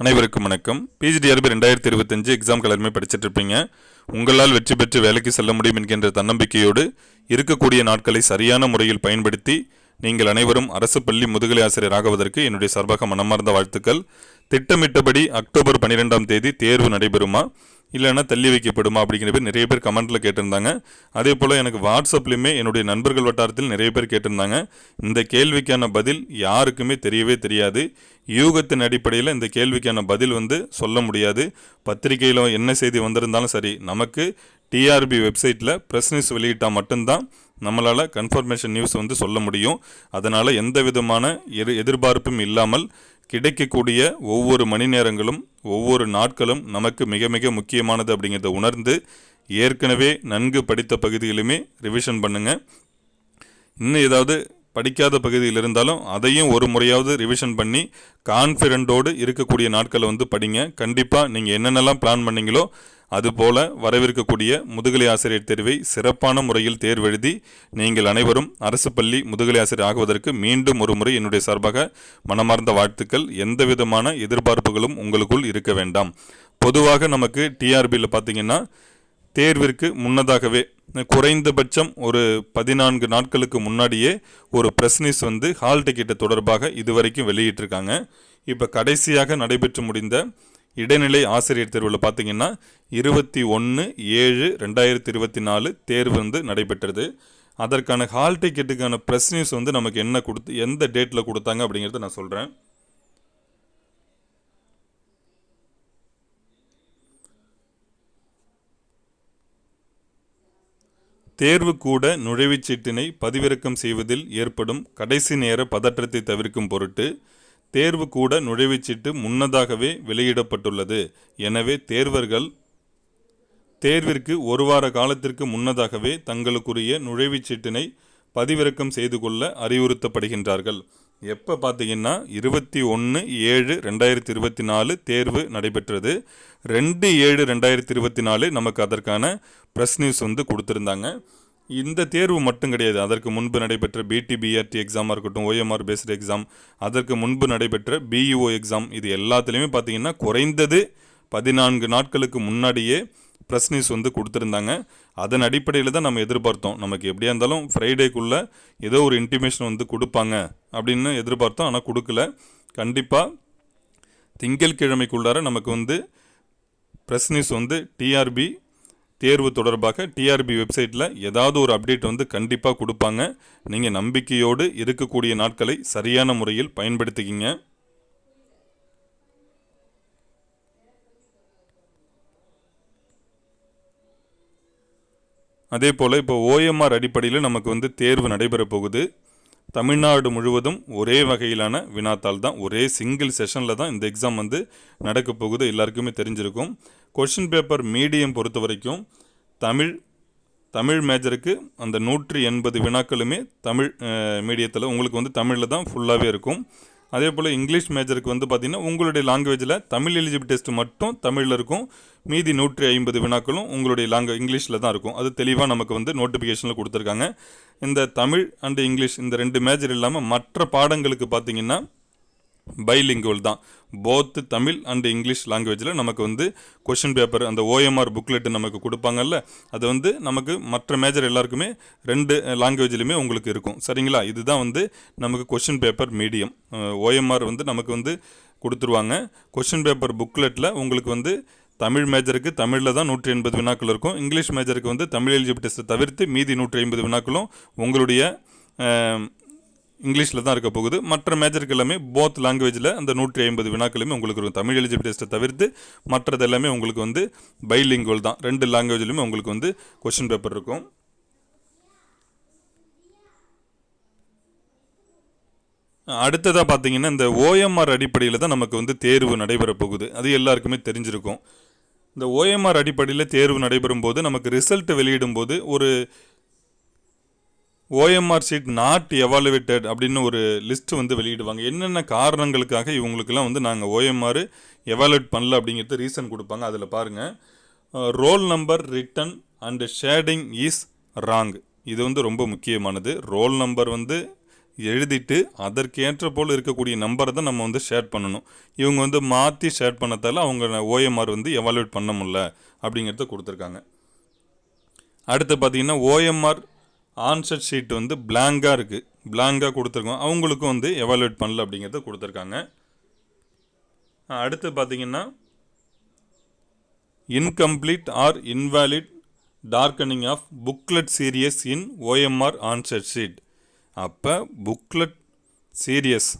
அனைவருக்கும் வணக்கம். பிஜிடிஆர்பி ரெண்டாயிரத்தி இருபத்தஞ்சு எக்ஸாம் எல்லாருமே படிச்சுட்டு இருப்பீங்க உங்களால் வெற்றி பெற்று வேலைக்கு செல்ல முடியும் என்கின்ற தன்னம்பிக்கையோடு இருக்கக்கூடிய நாட்களை சரியான முறையில் பயன்படுத்தி நீங்கள் அனைவரும் அரசு பள்ளி முதுகலை ஆசிரியர் ஆகுவதற்கு என்னுடைய சார்பாக மனமார்ந்த வாழ்த்துக்கள். திட்டமிட்டபடி அக்டோபர் பன்னிரெண்டாம் தேதி தேர்வு நடைபெறுமா? இல்லைன்னா தள்ளி வைக்கப்படுமா அப்படிங்கிற பேர் நிறைய பேர் கமெண்ட்டில் கேட்டிருந்தாங்க. அதே போல் எனக்கு வாட்ஸ்அப்லையுமே என்னுடைய நண்பர்கள் வட்டாரத்தில் நிறைய பேர் கேட்டிருந்தாங்க. இந்த கேள்விக்கான பதில் யாருக்குமே தெரியவே தெரியாது. யூகத்தின் அடிப்படையில் இந்த கேள்விக்கான பதில் வந்து சொல்ல முடியாது. பத்திரிகையில் என்ன செய்தி வந்திருந்தாலும் சரி நமக்கு டிஆர்பி வெப்சைட்டில் ப்ரெஸ் நியூஸ் வெளியிட்டால் மட்டும்தான் நம்மளால் கன்ஃபர்மேஷன் நியூஸ் வந்து சொல்ல முடியும். அதனால் எந்த விதமான எதிர்பார்ப்பும் இல்லாமல் கிடைக்கக்கூடிய ஒவ்வொரு மணி நேரங்களும் ஒவ்வொரு நாட்களும் நமக்கு மிக மிக முக்கியமானது அப்படிங்கிறத உணர்ந்து ஏற்கனவே நன்கு படித்த பகுதிகளுமே ரிவிஷன் பண்ணுங்கள் இன்னும் ஏதாவது படிக்காத பகுதியில் இருந்தாலும் அதையும் ஒரு முறையாவது ரிவிஷன் பண்ணி கான்ஃபிடென்ட்டோடு இருக்கக்கூடிய நாட்களை வந்து படிங்க. கண்டிப்பாக நீங்கள் என்னென்னலாம் பிளான் பண்ணீங்களோ அதுபோல வரவிருக்கக்கூடிய முதுகலை ஆசிரியர் தேர்வை சிறப்பான முறையில் தேர்வெழுதி நீங்கள் அனைவரும் அரசு பள்ளி முதுகலை ஆசிரியர் ஆகுவதற்கு மீண்டும் ஒரு முறை என்னுடைய சார்பாக மனமார்ந்த வாழ்த்துக்கள். எந்த விதமான எதிர்பார்ப்புகளும் உங்களுக்குள் இருக்க வேண்டாம். பொதுவாக நமக்கு டிஆர்பியில் பார்த்தீங்கன்னா தேர்விற்கு முன்னதாகவே குறைந்தபட்சம் ஒரு பதினான்கு நாட்களுக்கு முன்னாடியே ஒரு பிரஸ்னிஸ் வந்து ஹால் டிக்கெட்டு தொடர்பாக இதுவரைக்கும் வெளியிட்டிருக்காங்க. இப்போ கடைசியாக நடைபெற்று முடிந்த இடைநிலை ஆசிரியர் தேர்வில் பார்த்தீங்கன்னா இருபத்தி ஒன்று ஏழு ரெண்டாயிரத்தி இருபத்தி நாலு தேர்வு வந்து நடைபெற்றது. அதற்கான ஹால் டிக்கெட்டுக்கான ப்ரெஸ் நியூஸ் வந்து நமக்கு என்ன கொடுத்து எந்த டேட்டில் கொடுத்தாங்க அப்படிங்கிறத நான் சொல்கிறேன் தேர்வுக்கூட நுழைவுச்சீட்டினை பதிவிறக்கம் செய்வதில் ஏற்படும் கடைசி நேர பதற்றத்தை தவிர்க்கும் பொருட்டு தேர்வு கூட நுழைவுச்சீட்டு முன்னதாகவே வெளியிடப்பட்டுள்ளது. எனவே தேர்வர்கள் தேர்விற்கு ஒரு வார காலத்திற்கு முன்னதாகவே தங்களுக்குரிய நுழைவுச்சீட்டினை பதிவிறக்கம் செய்து கொள்ள அறிவுறுத்தப்படுகின்றார்கள். எப்போ பார்த்தீங்கன்னா இருபத்தி ஒன்று ஏழு ரெண்டாயிரத்தி இருபத்தி நாலு தேர்வு நடைபெற்றது. ரெண்டு ஏழு ரெண்டாயிரத்தி இருபத்தி நாலு நமக்கு அதற்கான ப்ரெஸ் நியூஸ் வந்து கொடுத்துருந்தாங்க. இந்த தேர்வு மட்டும் கிடையாது. அதற்கு முன்பு நடைபெற்ற பிடிபிஆர்டி எக்ஸாமாக இருக்கட்டும் ஓஎம்ஆர் பேஸ்டு எக்ஸாம் அதற்கு முன்பு நடைபெற்ற பிஇஓ எக்ஸாம் இது எல்லாத்துலேயுமே பார்த்தீங்கன்னா குறைந்தது பதினான்கு நாட்களுக்கு முன்னாடியே ப்ரெஸ் நியூஸ் வந்து கொடுத்துருந்தாங்க. அதன் அடிப்படையில் தான் நம்ம எதிர்பார்த்தோம். நமக்கு எப்படியா இருந்தாலும் ஃப்ரைடேக்குள்ளே ஏதோ ஒரு இன்டிமேஷன் வந்து கொடுப்பாங்க அப்படின்னு எதிர்பார்த்தோம். ஆனால் கொடுக்கல. கண்டிப்பாக திங்கட்கிழமைக்குள்ளார நமக்கு வந்து ப்ரெஸ் நியூஸ் வந்து டிஆர்பி தேர்வு தொடர்பாக டிஆர்பி வெப்சைட்டில் ஏதாவது ஒரு அப்டேட் வந்து கண்டிப்பாக கொடுப்பாங்க. நீங்கள் நம்பிக்கையோடு இருக்கக்கூடிய நாட்களை சரியான முறையில் பயன்படுத்திக்கிங்க. அதே போல் இப்போ ஓஎம்ஆர் அடிப்படையில் நமக்கு வந்து தேர்வு நடைபெற போகுது. தமிழ்நாடு முழுவதும் ஒரே வகையிலான வினாத்தாள் தான். ஒரே சிங்கிள் செஷனில் தான் இந்த எக்ஸாம் வந்து நடக்க போகுது. எல்லாருக்குமே தெரிஞ்சிருக்கும். கொஷின் பேப்பர் மீடியம் பொறுத்த வரைக்கும் தமிழ் தமிழ் மேஜருக்கு அந்த நூற்றி எண்பது வினாக்களுமே தமிழ் மீடியத்தில் உங்களுக்கு வந்து தமிழில் தான் ஃபுல்லாகவே இருக்கும். அதே போல் இங்கிலீஷ் மேஜருக்கு வந்து பார்த்திங்கன்னா உங்களுடைய லாங்குவேஜில் தமிழ் எலிஜிபிள் டெஸ்ட் மட்டும் தமிழில் இருக்கும். மீதி நூற்றி ஐம்பது வினாக்களும் உங்களுடைய லாங்கு இங்கிலீஷில் தான் இருக்கும். அது தெளிவாக நமக்கு வந்து நோட்டிஃபிகேஷனில் கொடுத்துருக்காங்க. இந்த தமிழ் அண்டு இங்கிலீஷ் இந்த ரெண்டு மேஜர் இல்லாமல் மற்ற பாடங்களுக்கு பார்த்திங்கன்னா பைலிங்குவல் தான். போத்து தமிழ் அண்ட் இங்கிலீஷ் லாங்குவேஜில் நமக்கு வந்து கொஷின் பேப்பர் அந்த ஓஎம்ஆர் புக்லெட்டு நமக்கு கொடுப்பாங்கல்ல அது வந்து நமக்கு மற்ற மேஜர் எல்லாருக்குமே ரெண்டு லாங்குவேஜ்லையுமே உங்களுக்கு இருக்கும். சரிங்களா? இதுதான் வந்து நமக்கு கொஷின் பேப்பர் மீடியம் ஓஎம்ஆர் வந்து நமக்கு வந்து கொடுத்துருவாங்க. கொஷின் பேப்பர் புக்லெட்டில் உங்களுக்கு வந்து தமிழ் மேஜருக்கு தமிழில் தான் நூற்றி எண்பது வினாக்கள் இருக்கும். இங்கிலீஷ் மேஜருக்கு வந்து தமிழ் எலிஜிபிள் டெஸ்ட்டை தவிர்த்து மீதி நூற்றி ஐம்பது வினாக்களும் உங்களுடைய இங்கிலீஷில் தான் இருக்க போகுது. மற்ற மேஜருக்கு எல்லாமே போத் லாங்குவேஜில் அந்த நூற்றி ஐம்பது வினாக்களுமே உங்களுக்கு இருக்கும். தமிழ் எலிஜிபிள் டெஸ்ட்டை தவிர்த்து மற்றது எல்லாமே உங்களுக்கு வந்து பைலிங்குவல் தான். ரெண்டு லாங்குவேஜ்லையுமே உங்களுக்கு வந்து கொஷின் பேப்பர் இருக்கும். அடுத்ததாக பார்த்தீங்கன்னா இந்த ஓஎம்ஆர் அடிப்படையில் தான் நமக்கு வந்து தேர்வு நடைபெற போகுது. அது எல்லாருக்குமே தெரிஞ்சிருக்கும். இந்த ஓஎம்ஆர் அடிப்படையில் தேர்வு நடைபெறும் போது நமக்கு ரிசல்ட் வெளியிடும்போது ஒரு ஓஎம்ஆர் சீட் நாட் எவாலுவேட்டட் அப்படின்னு ஒரு லிஸ்ட் வந்து வெளியிடுவாங்க. என்னென்ன காரணங்களுக்காக இவங்களுக்கெல்லாம் வந்து நாங்கள் ஓஎம்ஆர் எவாலுவேட் பண்ணல அப்படிங்கிறது ரீசன் கொடுப்பாங்க. அதில் பாருங்கள் roll number written and shading is wrong இது வந்து ரொம்ப முக்கியமானது. ரோல் நம்பர் வந்து எழுதிட்டு அதற்கேற்ற போல் இருக்கக்கூடிய நம்பரை தான் நம்ம வந்து ஷேர் பண்ணணும். இவங்க வந்து மாற்றி ஷேர் பண்ணதால அவங்க ஓஎம்ஆர் வந்து எவாலுவேட் பண்ண முடில அப்படிங்கிறத கொடுத்துருக்காங்க. அடுத்து பார்த்தீங்கன்னா ஓஎம்ஆர் ஆன்சர் ஷீட் வந்து பிளாங்காக இருக்குது பிளாங்காக கொடுத்துருக்கோம். அவங்களுக்கும் வந்து எவாலுவேட் பண்ணல அப்படிங்கிறத கொடுத்துருக்காங்க. அடுத்து பார்த்தீங்கன்னா incomplete or invalid darkening of booklet series in OMR answer sheet அப்போ புக்லெட் சீரியஸ்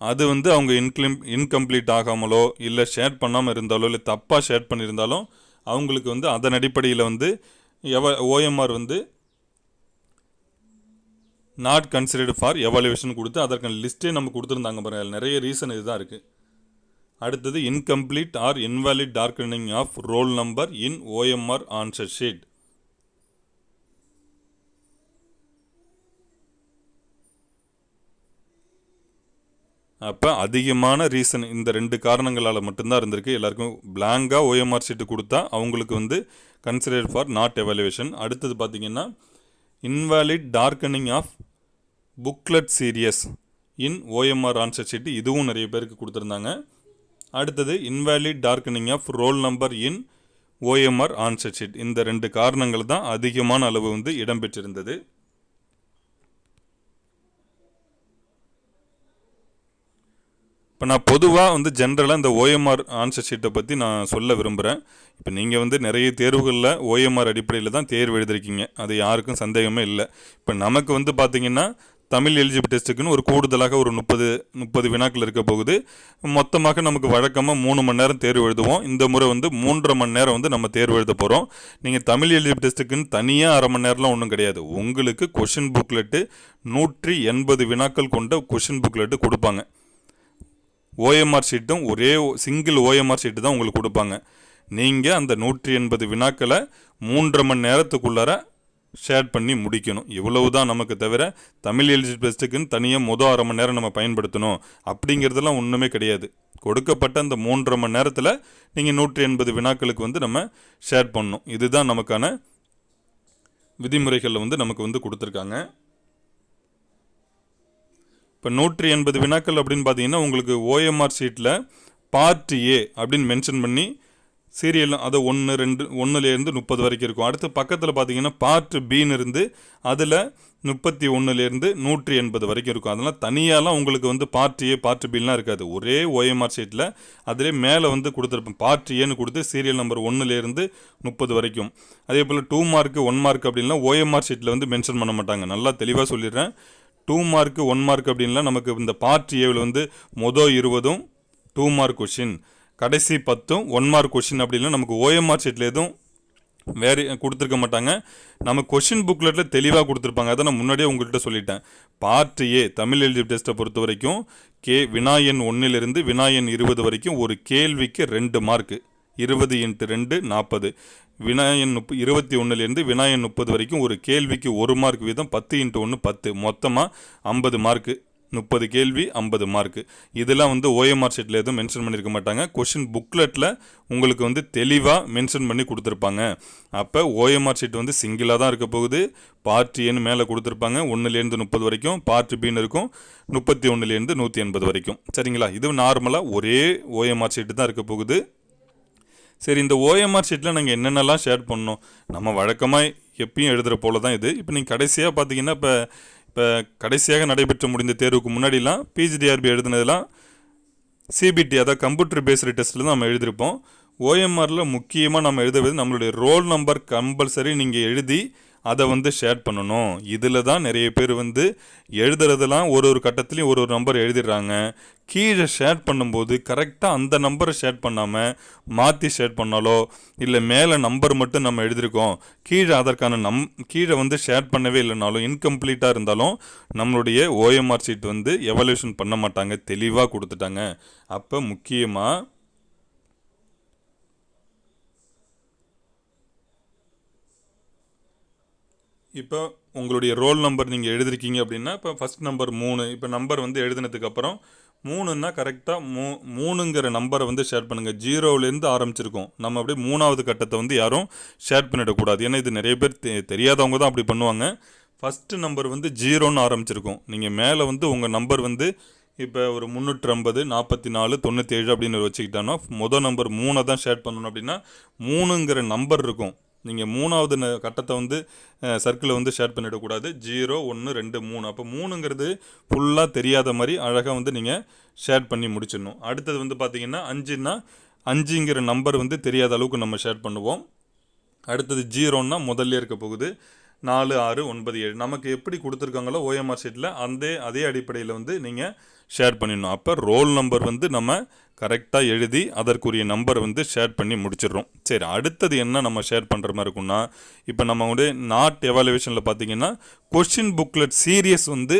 அது வந்து அவங்க இன்க்ளிம் இன்கம்ப்ளீட் ஆகாமலோ இல்லை ஷேர் பண்ணாமல் இருந்தாலோ இல்லை தப்பாக ஷேர் பண்ணியிருந்தாலும் அவங்களுக்கு வந்து அதன் அடிப்படையில் வந்து எவ ஓஎம்ஆர் வந்து நாட் கன்சிடர்டு ஃபார் எவாலுவேஷன் கொடுத்து அதற்கான லிஸ்ட்டே நம்ம கொடுத்துருந்தாங்க பாருங்கள் நிறைய ரீசன் இதுதான் இருக்குது அடுத்தது incomplete or invalid darkening of roll number in OMR answer sheet அப்போ அதிகமான ரீசன் இந்த ரெண்டு காரணங்களால் மட்டும்தான் இருந்திருக்கு. எல்லாருக்கும் பிளாங்காக ஓஎம்ஆர் சீட்டு கொடுத்தா அவங்களுக்கு வந்து கன்சிடர் ஃபார் நாட் எவாலுவேஷன் அடுத்தது பார்த்தீங்கன்னா invalid darkening of booklet series in OMR answer sheet இதுவும் நிறைய பேருக்கு கொடுத்துருந்தாங்க. அடுத்தது invalid darkening of roll number in OMR answer sheet இந்த ரெண்டு காரணங்கள் தான் அதிகமான அளவு வந்து இடம்பெற்றிருந்தது இப்போ நான் பொதுவாக வந்து ஜென்ரலாக இந்த ஓஎம்ஆர் ஆன்சர் ஷீட்டை பற்றி நான் சொல்ல விரும்புகிறேன் இப்போ நீங்கள் வந்து நிறைய தேர்வுகளில் ஓஎம்ஆர் அடிப்படையில் தான் தேர்வு எழுதிருக்கீங்க. அது யாருக்கும் சந்தேகமே இல்லை. இப்போ நமக்கு வந்து பார்த்தீங்கன்னா தமிழ் எலிஜிபிள் டெஸ்ட்டுக்குன்னு ஒரு கூடுதலாக ஒரு முப்பது முப்பது வினாக்கள் இருக்க போகுது. மொத்தமாக நமக்கு வழக்கமாக மூணு மணி நேரம் தேர்வு எழுதுவோம். இந்த முறை வந்து மூன்றரை மணி நேரம் வந்து நம்ம தேர்வு எழுத போகிறோம் நீங்கள் தமிழ் எலிஜிபிள் டெஸ்ட்டுக்குன்னு தனியாக அரை மணி நேரம்லாம் ஒன்றும் கிடையாது. உங்களுக்கு கொஷின் புக்லெட்டு நூற்றி எண்பது வினாக்கள் கொண்ட கொஷின் புக்லெட்டு கொடுப்பாங்க. ஓஎம்ஆர் ஷீட்டும் ஒரே சிங்கிள் ஓஎம்ஆர் ஷீட்டு தான் உங்களுக்கு கொடுப்பாங்க. நீங்கள் அந்த நூற்றி எண்பது வினாக்களை மூன்றரை மணி நேரத்துக்குள்ளார ஷேர் பண்ணி முடிக்கணும். இவ்வளவு தான் நமக்கு தவிர தமிழ் எலிஜிபிள் பெஸ்ட்டுக்குன்னு தனியாக மொதல் அரை மணி நேரம் நம்ம பயன்படுத்தணும். அப்படிங்கிறதெல்லாம் ஒன்றுமே கிடையாது. கொடுக்கப்பட்ட அந்த மூன்றரை மணி நேரத்தில் நீங்கள் நூற்றி எண்பது வினாக்களுக்கு வந்து நம்ம ஷேர் பண்ணணும். இதுதான் நமக்கான விதிமுறைகளில் வந்து நமக்கு வந்து கொடுத்துருக்காங்க. இப்போ நூற்றி எண்பது வினாக்கள் அப்படின்னு பார்த்தீங்கன்னா உங்களுக்கு ஓஎம்ஆர் ஷீட்டில் பார்ட் ஏ அப்படின்னு மென்ஷன் பண்ணி சீரியல் அதை ஒன்று ரெண்டு ஒன்றுலேருந்து முப்பது வரைக்கும் இருக்கும். அடுத்து பக்கத்தில் பார்த்தீங்கன்னா பார்ட் பின்னு இருந்து அதில் முப்பத்தி ஒன்றுலேருந்து நூற்றி எண்பது வரைக்கும் இருக்கும். அதெல்லாம் தனியாலாம் உங்களுக்கு வந்து பார்ட் ஏ பார்ட் பிலாம் இருக்காது. ஒரே ஓஎம்ஆர் ஷீட்டில் அதிலே மேலே வந்து கொடுத்துருப்போம் பார்ட் ஏன்னு கொடுத்து சீரியல் நம்பர் ஒன்றுலேருந்து முப்பது வரைக்கும். அதே போல் டூ மார்க்கு ஒன் மார்க் அப்படின்லாம் ஓஎம்ஆர் ஷீட்டில் வந்து மென்ஷன் பண்ண மாட்டாங்க. நல்லா தெளிவாக சொல்லிடுறேன். டூ மார்க்கு ஒன் மார்க் அப்படின்லாம் நமக்கு இந்த பார்ட் ஏவில் வந்து மொதல் இருபதும் டூ மார்க் கொஷின் கடைசி பத்தும் ஒன் மார்க் கொஷின் அப்படின்லாம் நமக்கு ஓஎம்ஆர் ஷீட்டில் எதுவும் வேறு கொடுத்துருக்க மாட்டாங்க. நம்ம கொஷின் புக்லெட்டில் தெளிவாக கொடுத்துருப்பாங்க. அதை நான் முன்னாடியே உங்கள்கிட்ட சொல்லிட்டேன். பார்ட் ஏ தமிழ் எழுதி டெஸ்ட்டை பொறுத்த வரைக்கும் கே வினாயன் ஒன்றிலிருந்து வினாயன் இருபது வரைக்கும் ஒரு கேள்விக்கு ரெண்டு மார்க்கு இருபது இன்ட்டு ரெண்டு நாற்பது வினாயன் முப்ப இருபத்தி ஒன்றுலேருந்து வினாயன் முப்பது வரைக்கும் ஒரு கேள்விக்கு ஒரு மார்க் வீதம் பத்து இன்ட்டு ஒன்று பத்து. மொத்தமாக ஐம்பது மார்க்கு முப்பது கேள்வி ஐம்பது மார்க்கு இதெல்லாம் வந்து ஓஎம்ஆர் ஷீட்டில் எதுவும் மென்ஷன் பண்ணியிருக்க மாட்டாங்க. கொஷின் புக்லெட்டில் உங்களுக்கு வந்து தெளிவாக மென்ஷன் பண்ணி கொடுத்துருப்பாங்க. அப்போ ஓஎம்ஆர் ஷீட் வந்து சிங்கிளாக தான் இருக்க போகுது. பார்ட் ஏன்னு மேலே கொடுத்துருப்பாங்க. ஒன்றுலேருந்து முப்பது வரைக்கும் பார்ட் பின்னு இருக்கும். முப்பத்தி ஒன்றுலேருந்து நூற்றி எண்பது வரைக்கும். சரிங்களா? இது நார்மலாக ஒரே ஓஎம்ஆர் ஷீட்டு தான் இருக்க போகுது. சரி இந்த ஓஎம்ஆர் ஷீட்டில் நாங்கள் என்னென்னலாம் ஷேர் பண்ணோம்? நம்ம வழக்கமாக எப்பயும் எழுதுகிற போல தான் இது. இப்போ நீங்கள் கடைசியாக பார்த்தீங்கன்னா இப்போ இப்போ கடைசியாக நடைபெற்று முடிந்த தேர்வுக்கு முன்னாடிலாம் பிஜிடிஆர்பி எழுதுனதெல்லாம் சிபிடி அதாவது கம்ப்யூட்டர் பேஸ்டு டெஸ்ட்டில் தான் நம்ம எழுதியிருப்போம் ஓஎம்ஆரில் முக்கியமாக நம்ம எழுதுவது நம்மளுடைய ரோல் நம்பர் கம்பல்சரி நீங்கள் எழுதி அதை வந்து ஷேர் பண்ணணும். இதில் தான் நிறைய பேர் வந்து எழுதுறதெல்லாம் ஒரு ஒரு கட்டத்துலேயும் ஒரு ஒரு நம்பர் எழுதிடுறாங்க. கீழே ஷேர் பண்ணும்போது கரெக்டாக அந்த நம்பரை ஷேர் பண்ணாமல் மாற்றி ஷேர் பண்ணாலோ இல்லை மேலே நம்பர் மட்டும் நம்ம எழுதியிருக்கோம் கீழே அதற்கான நம் கீழே வந்து ஷேர் பண்ணவே இல்லைனாலும் இன்கம்ப்ளீட்டாக இருந்தாலும் நம்மளுடைய ஓஎம்ஆர் சீட் வந்து எவல்யூஷன் பண்ண மாட்டாங்க. தெளிவாக கொடுத்துட்டாங்க. அப்போ முக்கியமாக இப்போ உங்களுடைய ரோல் நம்பர் நீங்கள் எழுதிருக்கீங்க அப்படின்னா இப்போ ஃபஸ்ட் நம்பர் மூணு இப்போ நம்பர் வந்து எழுதினதுக்கப்புறம் மூணுன்னா கரெக்டாக மூ மூணுங்கிற நம்பரை வந்து ஷேர் பண்ணுங்கள் ஜீரோவிலேருந்து ஆரம்பிச்சிருக்கோம். நம்ம அப்படியே மூணாவது கட்டத்தை வந்து யாரும் ஷேர் பண்ணிடக்கூடாது. ஏன்னா இது நிறைய பேர் தெ தெரியாதவங்க தான் அப்படி பண்ணுவாங்க. ஃபஸ்ட்டு நம்பர் வந்து ஜீரோன்னு ஆரம்பிச்சிருக்கோம். நீங்கள் மேலே வந்து உங்கள் நம்பர் வந்து இப்போ ஒரு முந்நூற்றி ஐம்பது நாற்பத்தி நாலு தொண்ணூற்றி ஏழு அப்படின்னு வச்சுக்கிட்டோன்னா மொதல் நம்பர் மூணை தான் ஷேர் பண்ணணும் அப்படின்னா மூணுங்கிற நம்பர் இருக்கும். நீங்கள் மூணாவது ந- கட்டத்தை வந்து சர்க்கிளை வந்து ஷேர் பண்ணிடக்கூடாது ஜீரோ ஒன்று ரெண்டு மூணு. அப்போ மூணுங்கிறது ஃபுல்லாக தெரியாத மாதிரி அழகாக வந்து நீங்கள் ஷேர் பண்ணி முடிச்சிடணும். அடுத்தது வந்து பார்த்தீங்கன்னா அஞ்சுன்னா அஞ்சுங்கிற நம்பர் வந்து தெரியாத அளவுக்கு நம்ம ஷேர் பண்ணுவோம். அடுத்தது ஜீரோன்னா முதல்ல இருக்க போகுது. நாலு ஆறு ஒன்பது ஏழு. நமக்கு எப்படி கொடுத்துருக்காங்களோ ஓஎம்ஆர் ஷீட்டில் அந்த அதே அடிப்படையில் வந்து நீங்கள் ஷேர் பண்ணிடணும். அப்போ ரோல் நம்பர் வந்து நம்ம கரெக்டாக எழுதி அதற்குரிய நம்பர் வந்து ஷேர் பண்ணி முடிச்சிடுறோம். சரி அடுத்தது என்ன நம்ம ஷேர் பண்ணுற மாதிரி இருக்கும்னா இப்போ நம்ம வந்து நாட் எவாலுவேஷனில் பார்த்தீங்கன்னா கொஷின் புக்லெட் சீரியஸ் வந்து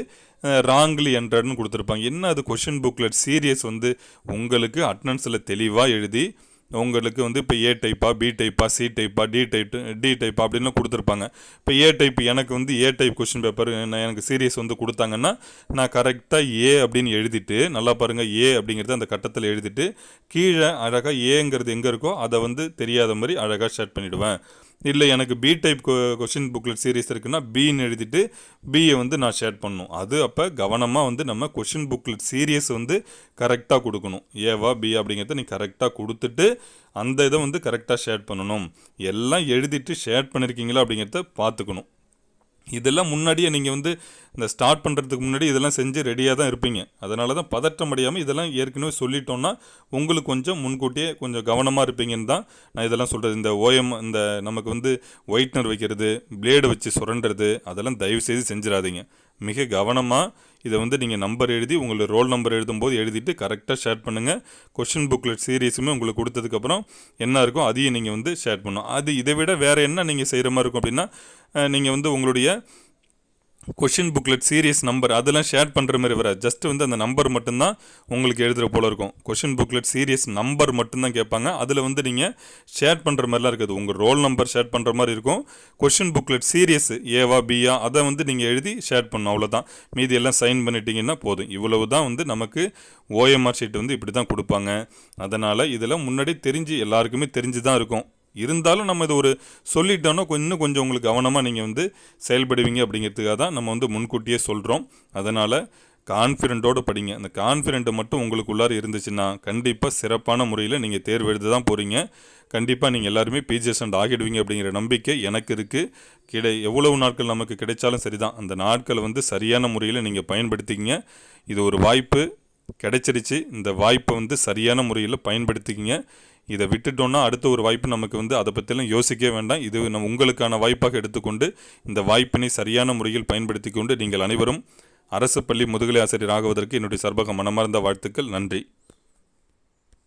ராங்லி என்றன்னு கொடுத்துருப்பாங்க. என்ன அது கொஷின் புக்லெட் சீரியஸ் வந்து உங்களுக்கு அட்டனன்ஸில் தெளிவாக எழுதி உங்களுக்கு வந்து இப்போ ஏ டைப்பா பி டைப்பா சி டைப்பா டி டைப் டி டைப்பா அப்படின்னு கொடுத்துருப்பாங்க. இப்போ ஏ டைப் எனக்கு வந்து ஏ டைப் கொஷின் பேப்பர் எனக்கு சீரியஸ் வந்து கொடுத்தாங்கன்னா நான் கரெக்டாக ஏ அப்படின்னு எழுதிட்டு நல்லா பாருங்கள் ஏ அப்படிங்கிறது அந்த கட்டத்தில் எழுதிட்டு கீழே அழகாக ஏங்கிறது எங்கே இருக்கோ அதை வந்து தெரியாத மாதிரி அழகாக ஷேர் பண்ணிவிடுவேன் இல்லை எனக்கு B type question booklet series இருக்குன்னா பின்னு எழுதிட்டு பியை வந்து நான் ஷேர் பண்ணணும். அது அப்போ கவனமாக வந்து நம்ம கொஷின் புக்லெட் சீரியஸ் வந்து கரெக்டாக கொடுக்கணும். ஏவா பி அப்படிங்கிறத நீ கரெக்டாக கொடுத்துட்டு அந்த இதை வந்து கரெக்டாக ஷேர் பண்ணணும். எல்லாம் எழுதிட்டு ஷேர் பண்ணியிருக்கீங்களா அப்படிங்கிறத பார்த்துக்கணும். இதெல்லாம் முன்னாடியே நீங்கள் வந்து இந்த ஸ்டார்ட் பண்ணுறதுக்கு முன்னாடி இதெல்லாம் செஞ்சு ரெடியாக தான் இருப்பீங்க. அதனால தான் பதட்டம் அடையாமல் இதெல்லாம் ஏற்கனவே சொல்லிட்டோன்னா உங்களுக்கு கொஞ்சம் முன்கூட்டியே கொஞ்சம் கவனமாக இருப்பீங்கன்னு தான் நான் இதெல்லாம் சொல்கிறது இந்த ஓஎம் இந்த நமக்கு வந்து ஒயிட்னர் வைக்கிறது பிளேடு வச்சு சுரண்டுறது அதெல்லாம் தயவு செய்து செஞ்சிடாதீங்க. மிக கவனமாக இதை வந்து நீங்கள் நம்பர் எழுதி உங்களுக்கு ரோல் நம்பர் எழுதும்போது எழுதிட்டு கரெக்டாக ஷேர் பண்ணுங்கள் கொஷின் புக்லெட் சீரியஸுமே உங்களுக்கு கொடுத்ததுக்கப்புறம் என்ன இருக்கோ அதையும் நீங்கள் வந்து ஷேர் பண்ணணும். அது இதை விட வேறு என்ன நீங்கள் செய்கிற மாதிரி இருக்கும் அப்படின்னா நீங்கள் வந்து உங்களுடைய கொஷின் புக்லெட் சீரியஸ் நம்பர் அதெல்லாம் ஷேர் பண்ணுற மாதிரி வராது. ஜஸ்ட் வந்து அந்த நம்பர் மட்டும்தான் உங்களுக்கு எழுதுகிற போல இருக்கும். கொஷின் புக்லெட் சீரியஸ் நம்பர் மட்டும்தான் கேட்பாங்க. அதில் வந்து நீங்கள் ஷேர் பண்ணுற மாதிரிலாம் இருக்காது. உங்கள் ரோல் நம்பர் ஷேர் பண்ணுற மாதிரி இருக்கும். கொஷின் புக்லெட் சீரியஸ் ஏவா பியா அதை வந்து நீங்கள் எழுதி ஷேர் பண்ணணும். அவ்வளோதான் மீதி எல்லாம் சைன் பண்ணிட்டீங்கன்னா போதும். இவ்வளவு தான் வந்து நமக்கு ஓஎம்ஆர் ஷீட் வந்து இப்படி தான் கொடுப்பாங்க. அதனால் இதெல்லாம் முன்னாடி தெரிஞ்சு எல்லாருக்குமே தெரிஞ்சு தான் இருக்கும். இருந்தாலும் நம்ம இது ஒரு சொல்லிட்டோன்னா இன்னும் கொஞ்சம் உங்களுக்கு கவனமாக நீங்கள் வந்து செயல்படுவீங்க அப்படிங்கிறதுக்காக தான் நம்ம வந்து முன்கூட்டியே சொல்கிறோம் அதனால் கான்ஃபிடென்ட்டோடு படிங்க. அந்த கான்ஃபிடென்ட் மட்டும் உங்களுக்குள்ளார இருந்துச்சுன்னா கண்டிப்பாக சிறப்பான முறையில் நீங்கள் தேர்வு எழுத தான் போகிறீங்க கண்டிப்பாக நீங்கள் எல்லாருமே பிஜிஎஸ்எண்ட் ஆகிடுவீங்க அப்படிங்கிற நம்பிக்கை எனக்கு இருக்குது கிடை எவ்வளவு நாட்கள் நமக்கு கிடைச்சாலும் சரி தான் அந்த நாட்களை வந்து சரியான முறையில் நீங்கள் பயன்படுத்திக்கிங்க. இது ஒரு வாய்ப்பு கிடைச்சிருச்சு. இந்த வாய்ப்பை வந்து சரியான முறையில் பயன்படுத்திக்கிங்க. இதை விட்டுட்டோன்னா அடுத்த ஒரு வாய்ப்பு நமக்கு வந்து அதை பற்றிலாம் யோசிக்கவே வேண்டாம். இது நம்ம உங்களுக்கான வாய்ப்பாக எடுத்துக்கொண்டு இந்த வாய்ப்பினை சரியான முறையில் பயன்படுத்தி கொண்டு நீங்கள் அனைவரும் அரசு பள்ளி முதுகலை ஆசிரியர் ஆகுவதற்கு என்னுடைய சர்பக மனமார்ந்த வாழ்த்துக்கள். நன்றி.